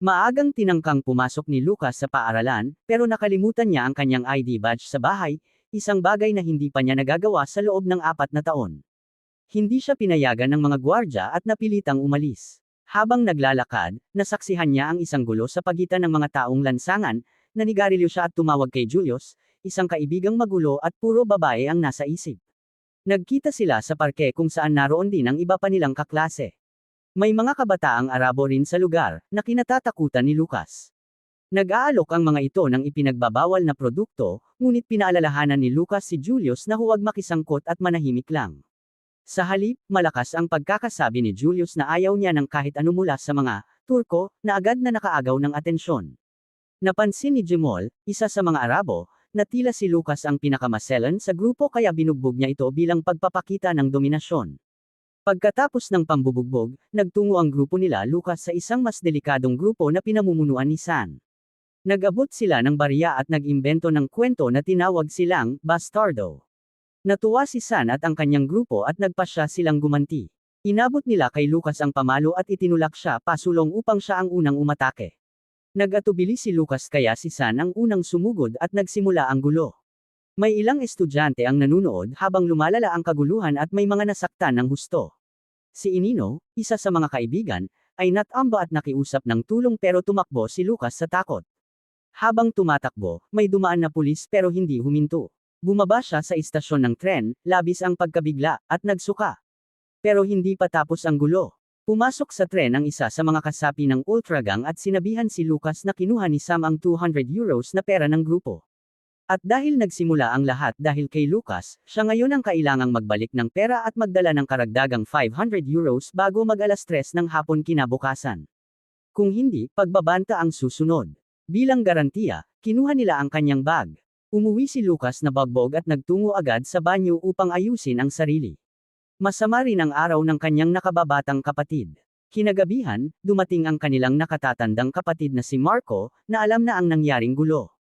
Maagang tinangkang pumasok ni Lucas sa paaralan, pero nakalimutan niya ang kanyang ID badge sa bahay, isang bagay na hindi pa niya nagagawa sa loob ng apat na taon. Hindi siya pinayagan ng mga gwardya at napilitang umalis. Habang naglalakad, nasaksihan niya ang isang gulo sa pagitan ng mga taong lansangan, nanigarilyo siya at tumawag kay Julius, isang kaibigang magulo at puro babae ang nasa isip. Nagkita sila sa parke kung saan naroon din ang iba pa nilang kaklase. May mga kabataang Arabo rin sa lugar, na kinatatakutan ni Lucas. Nag-aalok ang mga ito ng ipinagbabawal na produkto, ngunit pinaalalahanan ni Lucas si Julius na huwag makisangkot at manahimik lang. Sa halip, malakas ang pagkakasabi ni Julius na ayaw niya ng kahit ano mula sa mga Turko, na agad na nakaagaw ng atensyon. Napansin ni Jemol, isa sa mga Arabo, na tila si Lucas ang pinakamaselan sa grupo kaya binugbog niya ito bilang pagpapakita ng dominasyon. Pagkatapos ng pambubugbog, nagtungo ang grupo nila Lucas sa isang mas delikadong grupo na pinamumunuan ni San. Nag-abot sila ng barya at nag-imbento ng kwento na tinawag silang Bastardo. Natuwa si San at ang kanyang grupo at nagpasya silang gumanti. Inabot nila kay Lucas ang pamalo at itinulak siya pasulong upang siya ang unang umatake. Nag-atubili si Lucas kaya si San ang unang sumugod at nagsimula ang gulo. May ilang estudyante ang nanunood habang lumalala ang kaguluhan at may mga nasaktan ng husto. Si Inino, isa sa mga kaibigan, ay natamba at nakiusap ng tulong pero tumakbo si Lucas sa takot. Habang tumatakbo, may dumaan na pulis pero hindi huminto. Bumaba siya sa istasyon ng tren, labis ang pagkabigla, at nagsuka. Pero hindi pa tapos ang gulo. Pumasok sa tren ang isa sa mga kasapi ng Ultragang at sinabihan si Lucas na kinuha ni Sam ang 200 euros na pera ng grupo. At dahil nagsimula ang lahat dahil kay Lucas, siya ngayon ang kailangang magbalik ng pera at magdala ng karagdagang 500 euros bago mag alas 3 ng hapon kinabukasan. Kung hindi, pagbabanta ang susunod. Bilang garantiya, kinuha nila ang kanyang bag. Umuwi si Lucas na bagbog at nagtungo agad sa banyo upang ayusin ang sarili. Masama rin ang araw ng kanyang nakababatang kapatid. Kinagabihan, dumating ang kanilang nakatatandang kapatid na si Marco, na alam na ang nangyaring gulo.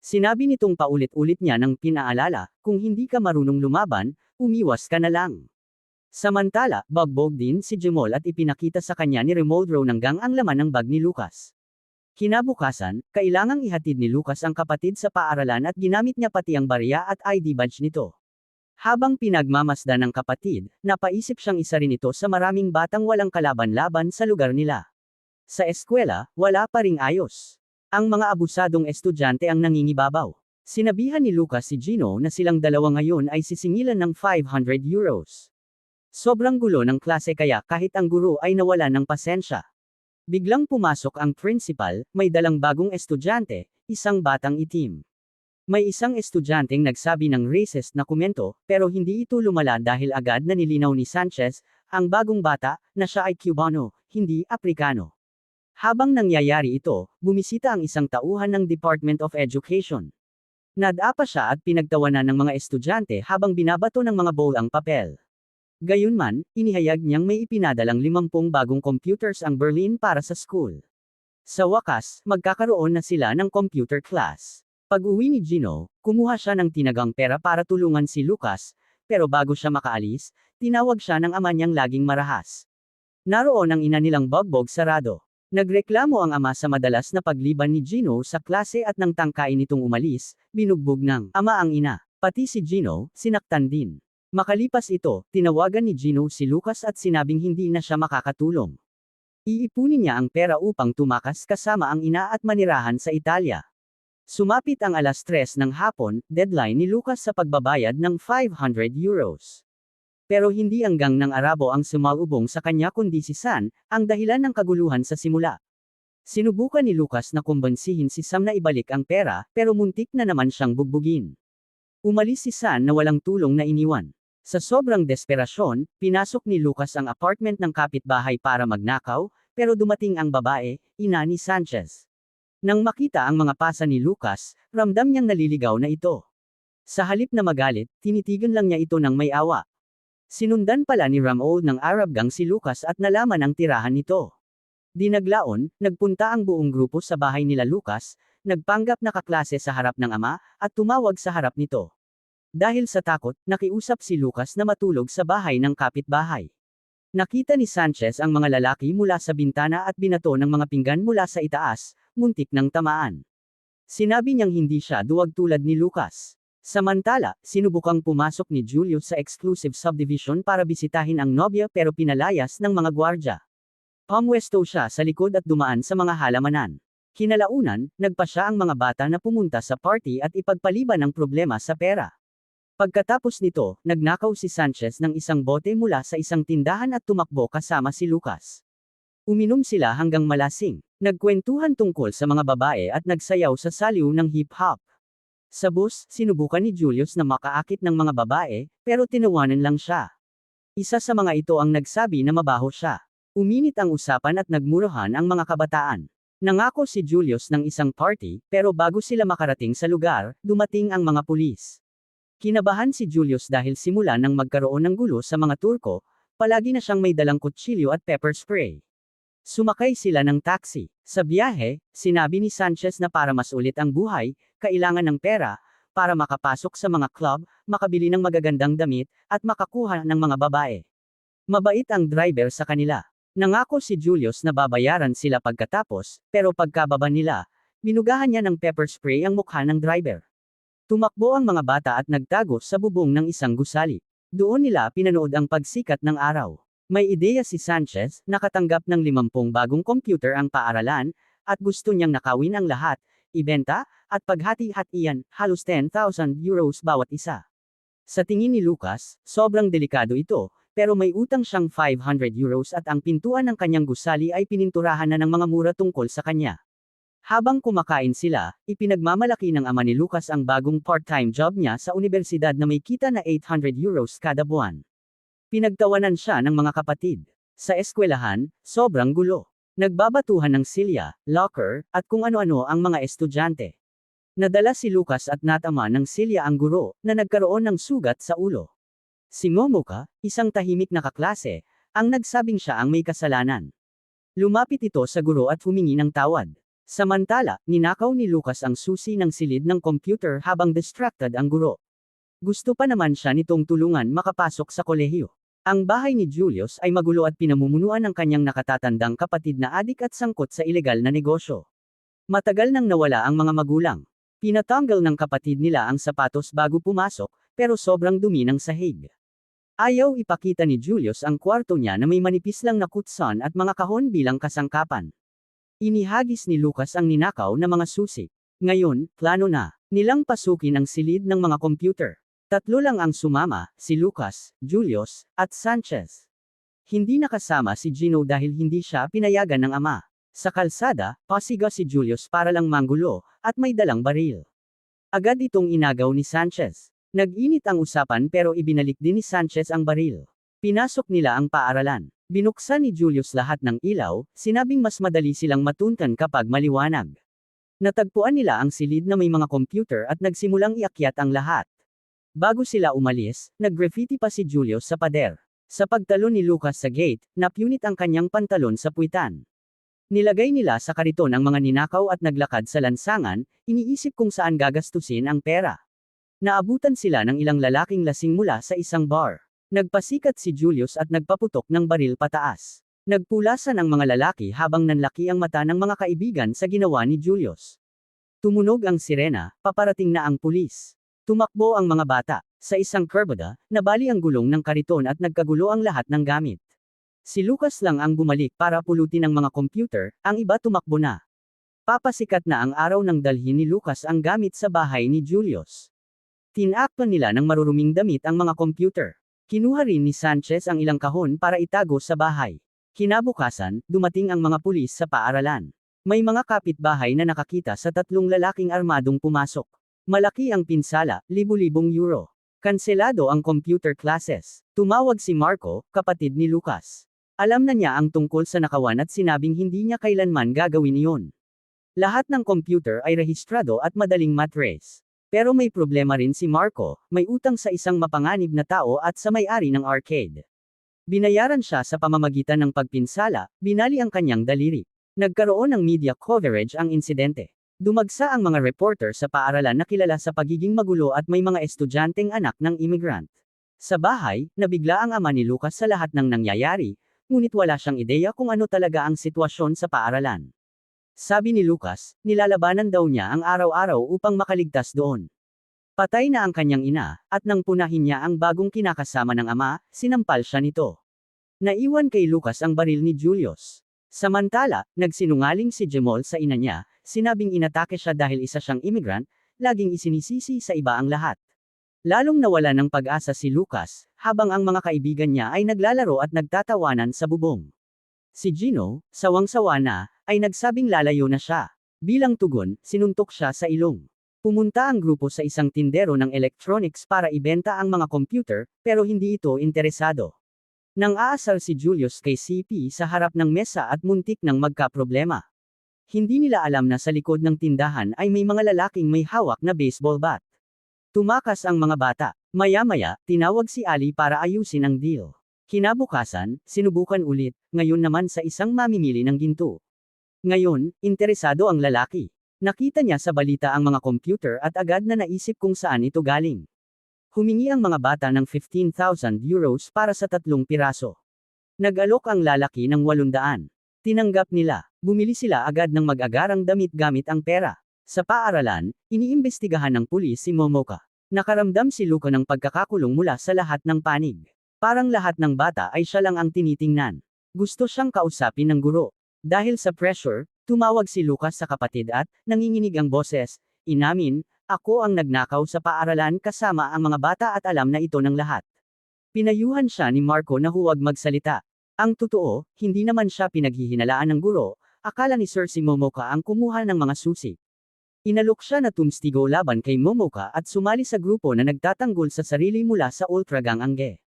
Sinabi nitong paulit-ulit niya ng pinaalala, kung hindi ka marunong lumaban, umiwas ka na lang. Samantala, bagbog din si Jemol at ipinakita sa kanya ni Remoldro ng gang ang laman ng bag ni Lucas. Kinabukasan, kailangang ihatid ni Lucas ang kapatid sa paaralan at ginamit niya pati ang barya at ID badge nito. Habang pinagmamasdan ng kapatid, napaisip siyang isa rin ito sa maraming batang walang kalaban-laban sa lugar nila. Sa eskwela, wala pa ring ayos. Ang mga abusadong estudyante ang nangingibabaw. Sinabihan ni Lucas si Gino na silang dalawa ngayon ay sisingilan ng 500 euros. Sobrang gulo ng klase kaya kahit ang guro ay nawala ng pasensya. Biglang pumasok ang principal, may dalang bagong estudyante, isang batang itim. May isang estudyanteng nagsabi ng racist na komento, pero hindi ito lumala dahil agad na nilinaw ni Sanchez, ang bagong bata, na siya ay Cubano, hindi Aprikano. Habang nangyayari ito, bumisita ang isang tauhan ng Department of Education. Nadapa siya at pinagtawanan ng mga estudyante habang binabato ng mga bowl ang papel. Gayunman, inihayag niyang may ipinadalang 50 bagong computers ang Berlin para sa school. Sa wakas, magkakaroon na sila ng computer class. Pag-uwi ni Gino, kumuha siya ng tinagang pera para tulungan si Lucas, pero bago siya makaalis, tinawag siya ng ama niyang laging marahas. Naroon ang ina nilang bogbog sarado. Nagreklamo ang ama sa madalas na pagliban ni Gino sa klase at nang tangkain nitong umalis, binugbog ng ama ang ina. Pati si Gino, sinaktan din. Makalipas ito, tinawagan ni Gino si Lucas at sinabing hindi na siya makakatulong. Iipunin niya ang pera upang tumakas kasama ang ina at manirahan sa Italia. Sumapit ang alas 3 ng hapon, deadline ni Lucas sa pagbabayad ng 500 euros. Pero hindi ang gang ng Arabo ang sumalubong sa kanya kundi si San, ang dahilan ng kaguluhan sa simula. Sinubukan ni Lucas na kumbansihin si Sam na ibalik ang pera, pero muntik na naman siyang bugbugin. Umalis si San na walang tulong na iniwan. Sa sobrang desperasyon, pinasok ni Lucas ang apartment ng kapitbahay para magnakaw, pero dumating ang babae, ina ni Sanchez. Nang makita ang mga pasa ni Lucas, ramdam niyang naliligaw na ito. Sa halip na magalit, tinitigan lang niya ito ng may awa. Sinundan pala ni Ramold ng Arab gang si Lucas at nalaman ang tirahan nito. Dinaglaon, nagpunta ang buong grupo sa bahay nila Lucas, nagpanggap na kaklase sa harap ng ama, at tumawag sa harap nito. Dahil sa takot, nakiusap si Lucas na matulog sa bahay ng kapitbahay. Nakita ni Sanchez ang mga lalaki mula sa bintana at binato ng mga pinggan mula sa itaas, muntik ng tamaan. Sinabi niyang hindi siya duwag tulad ni Lucas. Samantala, sinubukang pumasok ni Julius sa exclusive subdivision para bisitahin ang nobya pero pinalayas ng mga gwardya. Pumwesto siya sa likod at dumaan sa mga halamanan. Kinalaunan, nagpa siya ang mga bata na pumunta sa party at ipagpaliban ang problema sa pera. Pagkatapos nito, nagnakaw si Sanchez ng isang bote mula sa isang tindahan at tumakbo kasama si Lucas. Uminom sila hanggang malasing. Nagkwentuhan tungkol sa mga babae at nagsayaw sa saliw ng hip-hop. Sa bus, sinubukan ni Julius na makaakit ng mga babae, pero tinawanan lang siya. Isa sa mga ito ang nagsabi na mabaho siya. Uminit ang usapan at nagmurahan ang mga kabataan. Nangako si Julius ng isang party, pero bago sila makarating sa lugar, dumating ang mga pulis. Kinabahan si Julius dahil simula nang magkaroon ng gulo sa mga Turko, palagi na siyang may dalang kutsilyo at pepper spray. Sumakay sila ng taxi. Sa biyahe, sinabi ni Sanchez na para mas ulit ang buhay, kailangan ng pera, para makapasok sa mga club, makabili ng magagandang damit, at makakuha ng mga babae. Mabait ang driver sa kanila. Nangako si Julius na babayaran sila pagkatapos, pero pagkababa nila, binugahan niya ng pepper spray ang mukha ng driver. Tumakbo ang mga bata at nagtago sa bubong ng isang gusali. Doon nila pinanood ang pagsikat ng araw. May ideya si Sanchez, nakatanggap ng 50 bagong computer ang paaralan, at gusto niyang nakawin ang lahat, ibenta, at paghati-hatian, halos 10,000 euros bawat isa. Sa tingin ni Lucas, sobrang delikado ito, pero may utang siyang 500 euros at ang pintuan ng kanyang gusali ay pininturahan na ng mga mura tungkol sa kanya. Habang kumakain sila, ipinagmamalaki ng ama ni Lucas ang bagong part-time job niya sa universidad na may kita na 800 euros kada buwan. Pinagtawanan siya ng mga kapatid. Sa eskwelahan, sobrang gulo. Nagbabatuhan ng silya, locker, at kung ano-ano ang mga estudyante. Nadala si Lucas at natama ng silya ang guro, na nagkaroon ng sugat sa ulo. Si Momoka, isang tahimik na kaklase, ang nagsabing siya ang may kasalanan. Lumapit ito sa guro at humingi ng tawad. Samantala, ninakaw ni Lucas ang susi ng silid ng computer habang distracted ang guro. Gusto pa naman siya nitong tulungan makapasok sa kolehiyo. Ang bahay ni Julius ay magulo at pinamumunuan ng kanyang nakatatandang kapatid na adik at sangkot sa ilegal na negosyo. Matagal nang nawala ang mga magulang. Pinatanggal ng kapatid nila ang sapatos bago pumasok, pero sobrang dumi ng sahig. Ayaw ipakita ni Julius ang kwarto niya na may manipis lang na kutson at mga kahon bilang kasangkapan. Inihagis ni Lucas ang ninakaw na mga susi. Ngayon, plano na, nilang pasukin ang silid ng mga computer. Tatlo lang ang sumama, si Lucas, Julius, at Sanchez. Hindi nakasama si Gino dahil hindi siya pinayagan ng ama. Sa kalsada, pasiga si Julius para lang manggulo, at may dalang baril. Agad itong inagaw ni Sanchez. Nag-init ang usapan pero ibinalik din ni Sanchez ang baril. Pinasok nila ang paaralan. Binuksan ni Julius lahat ng ilaw, sinabing mas madali silang matuntan kapag maliwanag. Natagpuan nila ang silid na may mga computer at nagsimulang iakyat ang lahat. Bago sila umalis, nag-graffiti pa si Julius sa pader. Sa pagtalo ni Lucas sa gate, napunit ang kanyang pantalon sa puwitan. Nilagay nila sa kariton ang mga ninakaw at naglakad sa lansangan, iniisip kung saan gagastusin ang pera. Naabutan sila ng ilang lalaking lasing mula sa isang bar. Nagpasikat si Julius at nagpaputok ng baril pataas. Nagpulasan ang mga lalaki habang nanlaki ang mata ng mga kaibigan sa ginawa ni Julius. Tumunog ang sirena, paparating na ang pulis. Tumakbo ang mga bata. Sa isang kurbada, nabali ang gulong ng kariton at nagkagulo ang lahat ng gamit. Si Lucas lang ang bumalik para pulutin ang mga computer, ang iba tumakbo na. Papasikat na ang araw ng dalhin ni Lucas ang gamit sa bahay ni Julius. Tinakpan nila ng maruruming damit ang mga computer. Kinuha rin ni Sanchez ang ilang kahon para itago sa bahay. Kinabukasan, dumating ang mga pulis sa paaralan. May mga kapitbahay na nakakita sa tatlong lalaking armadong pumasok. Malaki ang pinsala, libu-libong euro. Kanselado ang computer classes. Tumawag si Marco, kapatid ni Lucas. Alam na niya ang tungkol sa nakawan at sinabing hindi niya kailanman gagawin iyon. Lahat ng computer ay rehistrado at madaling matrace. Pero may problema rin si Marco, may utang sa isang mapanganib na tao at sa may-ari ng arcade. Binayaran siya sa pamamagitan ng pagpinsala, binali ang kanyang daliri. Nagkaroon ng media coverage ang insidente. Dumagsa ang mga reporter sa paaralan na kilala sa pagiging magulo at may mga estudyanteng anak ng immigrant. Sa bahay, nabigla ang ama ni Lucas sa lahat ng nangyayari, ngunit wala siyang ideya kung ano talaga ang sitwasyon sa paaralan. Sabi ni Lucas, nilalabanan daw niya ang araw-araw upang makaligtas doon. Patay na ang kanyang ina, at nang punahin niya ang bagong kinakasama ng ama, sinampal siya nito. Naiwan kay Lucas ang baril ni Julius. Samantala, nagsinungaling si Jemol sa ina niya, sinabing inatake siya dahil isa siyang immigrant, laging isinisisi sa iba ang lahat. Lalong nawala ng pag-asa si Lucas, habang ang mga kaibigan niya ay naglalaro at nagtatawanan sa bubong. Si Gino, sawang-sawa na, ay nagsabing lalayo na siya. Bilang tugon, sinuntok siya sa ilong. Pumunta ang grupo sa isang tindero ng electronics para ibenta ang mga computer, pero hindi ito interesado. Nang aasar si Julius kay CP sa harap ng mesa at muntik ng magkaproblema. Hindi nila alam na sa likod ng tindahan ay may mga lalaking may hawak na baseball bat. Tumakas ang mga bata. Maya-maya, tinawag si Ali para ayusin ang deal. Kinabukasan, sinubukan ulit, ngayon naman sa isang mamimili ng ginto. Ngayon, interesado ang lalaki. Nakita niya sa balita ang mga computer at agad na naisip kung saan ito galing. Humingi ang mga bata ng 15,000 euros para sa tatlong piraso. Nag-alok ang lalaki ng 800. Tinanggap nila. Bumili sila agad ng mag-agarang damit gamit ang pera. Sa paaralan, iniimbestigahan ng pulis si Momoka. Nakaramdam si Luca ng pagkakakulong mula sa lahat ng panig. Parang lahat ng bata ay siya lang ang tinitingnan. Gusto siyang kausapin ng guro. Dahil sa pressure, tumawag si Lucas sa kapatid at, nanginginig ang boses, inamin, ako ang nagnakaw sa paaralan kasama ang mga bata at alam na ito ng lahat. Pinayuhan siya ni Marco na huwag magsalita. Ang totoo, hindi naman siya pinaghihinalaan ng guro, akala ni Sir si Momoka ang kumuha ng mga susi. Inalok siya na tumstigo laban kay Momoka at sumali sa grupo na nagtatanggol sa sarili mula sa Ultragang Angge.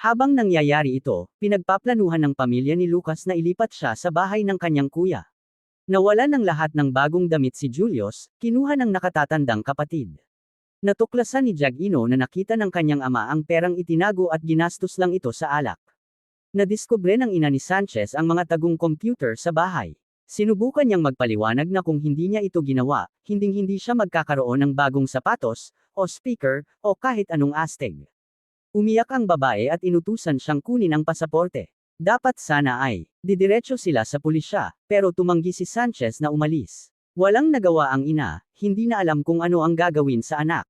Habang nangyayari ito, pinagpaplanuhan ng pamilya ni Lucas na ilipat siya sa bahay ng kanyang kuya. Nawala ng lahat ng bagong damit si Julius, kinuha ng nakatatandang kapatid. Natuklasan ni Jagino na nakita ng kanyang ama ang perang itinago at ginastos lang ito sa alak. Nadiskubre ng ina ni Sanchez ang mga tagong computer sa bahay. Sinubukan niyang magpaliwanag na kung hindi niya ito ginawa, hinding-hindi siya magkakaroon ng bagong sapatos, o speaker, o kahit anong astig. Umiyak ang babae at inutusan siyang kunin ang pasaporte. Dapat sana ay, didiretso sila sa pulisya, pero tumanggi si Sanchez na umalis. Walang nagawa ang ina, hindi na alam kung ano ang gagawin sa anak.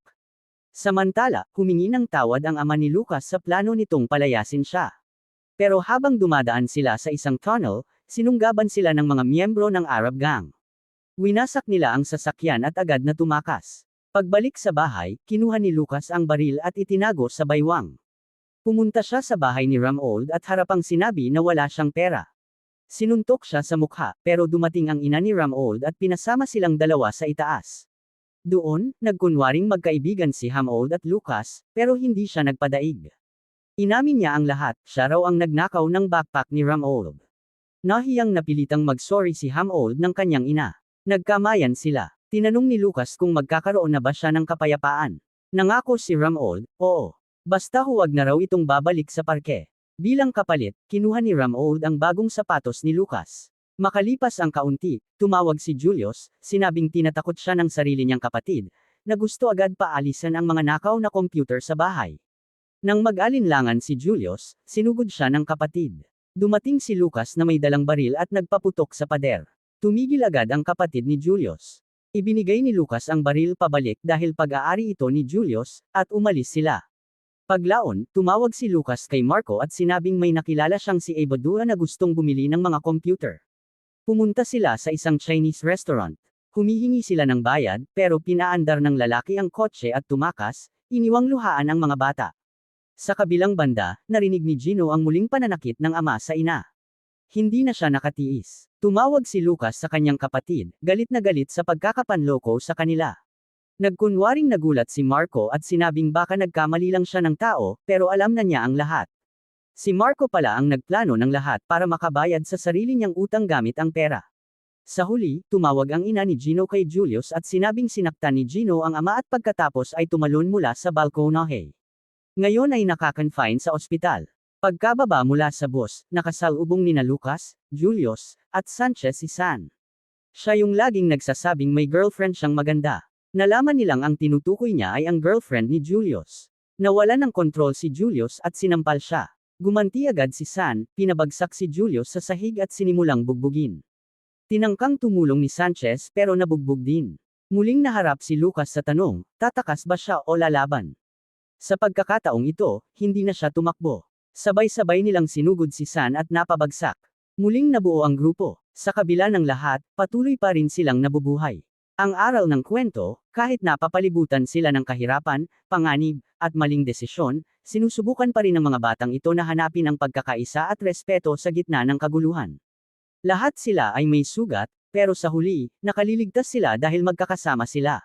Samantala, humingi ng tawad ang ama ni Lucas sa plano nitong palayasin siya. Pero habang dumadaan sila sa isang tunnel, sinunggaban sila ng mga miyembro ng Arab Gang. Winasak nila ang sasakyan at agad na tumakas. Pagbalik sa bahay, kinuha ni Lucas ang baril at itinago sa baywang. Pumunta siya sa bahay ni Ramold at harapang sinabi na wala siyang pera. Sinuntok siya sa mukha, pero dumating ang ina ni Ramold at pinasama silang dalawa sa itaas. Doon, nagkunwaring magkaibigan si Hamold at Lucas, pero hindi siya nagpadaig. Inamin niya ang lahat, siya raw ang nagnakaw ng backpack ni Ramold. Nahiyang napilitang mag-sorry si Hamold ng kanyang ina. Nagkamayan sila. Tinanong ni Lucas kung magkakaroon na ba siya ng kapayapaan. Nangako si Ramold, oo. Basta huwag na raw itong babalik sa parke. Bilang kapalit, kinuha ni Ramold ang bagong sapatos ni Lucas. Makalipas ang kaunti, tumawag si Julius, sinabing tinatakot siya ng sarili niyang kapatid, na gusto agad paalisan ang mga nakaw na computer sa bahay. Nang mag-alinlangan si Julius, sinugod siya ng kapatid. Dumating si Lucas na may dalang baril at nagpaputok sa pader. Tumigil agad ang kapatid ni Julius. Ibinigay ni Lucas ang baril pabalik dahil pag-aari ito ni Julius, at umalis sila. Paglaon, tumawag si Lucas kay Marco at sinabing may nakilala siyang si Abadua na gustong bumili ng mga computer. Pumunta sila sa isang Chinese restaurant. Humihingi sila ng bayad, pero pinaandar ng lalaki ang kotse at tumakas, iniwang luhaan ang mga bata. Sa kabilang banda, narinig ni Gino ang muling pananakit ng ama sa ina. Hindi na siya nakatiis. Tumawag si Lucas sa kanyang kapatid, galit na galit sa pagkakapanloko sa kanila. Nagkunwaring nagulat si Marco at sinabing baka nagkamali lang siya ng tao, pero alam na niya ang lahat. Si Marco pala ang nagplano ng lahat para makabayad sa sarili niyang utang gamit ang pera. Sa huli, tumawag ang ina ni Gino kay Julius at sinabing sinaktan ni Gino ang ama at pagkatapos ay tumalon mula sa balkonahe. Ngayon ay nakakonfine sa ospital. Pagkababa mula sa bus, nakasalubong ni na Lucas, Julius, at Sanchez si San. Siya yung laging nagsasabing may girlfriend siyang maganda. Nalaman nilang ang tinutukoy niya ay ang girlfriend ni Julius. Nawala ng kontrol si Julius at sinampal siya. Gumanti agad si San, pinabagsak si Julius sa sahig at sinimulang bugbugin. Tinangkang tumulong ni Sanchez pero nabugbog din. Muling naharap si Lucas sa tanong, tatakas ba siya o lalaban? Sa pagkakataong ito, hindi na siya tumakbo. Sabay-sabay nilang sinugod si San at napabagsak. Muling nabuo ang grupo. Sa kabila ng lahat, patuloy pa rin silang nabubuhay. Ang aral ng kwento, kahit napapalibutan sila ng kahirapan, panganib, at maling desisyon, sinusubukan pa rin ng mga batang ito na hanapin ang pagkakaisa at respeto sa gitna ng kaguluhan. Lahat sila ay may sugat, pero sa huli, nakaliligtas sila dahil magkakasama sila.